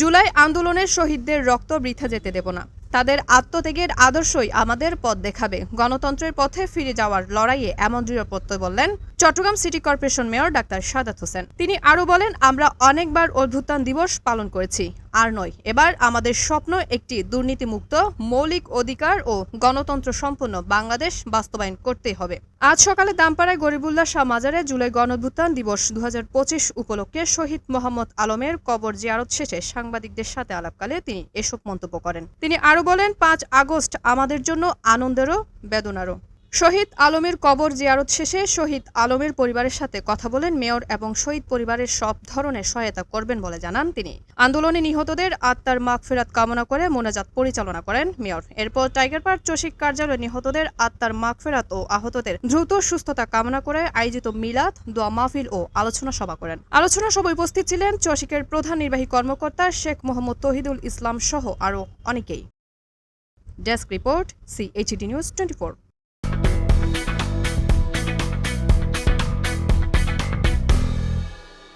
জুলাই আন্দোলনের শহীদদের রক্ত বৃথা যেতে দেব না। তাদের আত্মত্যাগের আদর্শই আমাদের পথ দেখাবে। গণতন্ত্রের পথে ফিরে যাওয়ার লড়াইয়ে এমন দৃঢ় প্রত্যয় বললেন Chittagong city corporation mayor doctor Sadat Hossain. তিনি আরও বলেন, আমরা অনেকবার অভ্যুত্থান দিবস পালন করেছি। আর নয়। এবার আমাদের স্বপ্ন একটি দুর্নীতিমুক্ত, মৌলিক অধিকার ও গণতন্ত্র সম্পন্ন বাংলাদেশ বাস্তবায়ন করতে হবে। আজ সকালে দামপাড়ায় গরিবুল্লাহ শাহ মাজারে জুলাই গণঅভ্যুত্থান দিবস দু হাজার পঁচিশ উপলক্ষে শহীদ মোহাম্মদ আলমের কবর জিয়ারত শেষে সাংবাদিকদের সাথে আলাপকালে তিনি এসব মন্তব্য করেন। তিনি আরও বলেন, পাঁচ আগস্ট আমাদের জন্য আনন্দেরও, বেদনারও। শহীদ আলমের কবর জিয়ারত শেষে শহীদ আলমের পরিবারের সাথে কথা বলেন মেয়র এবং শহীদ পরিবারের সব ধরনের সহায়তা করবেন বলে জানান তিনি। আন্দোলনে নিহতদের আত্মার মাগফেরাত কামনা করে মোনাজাত পরিচালনা করেন মেয়র। এরপর টাইগার পার্ক চসিক কার্যালয়ে নিহতদের আত্মার মাগফেরাত ও আহতদের দ্রুত সুস্থতা কামনা করে আয়োজিত মিলাদ, দোয়া মাহফিল ও আলোচনা সভা করেন। আলোচনা সভায় উপস্থিত ছিলেন চসিকের প্রধান নির্বাহী কর্মকর্তা শেখ মোহাম্মদ তহিদুল ইসলাম সহ আরও অনেকেই। Desk report CHD news twenty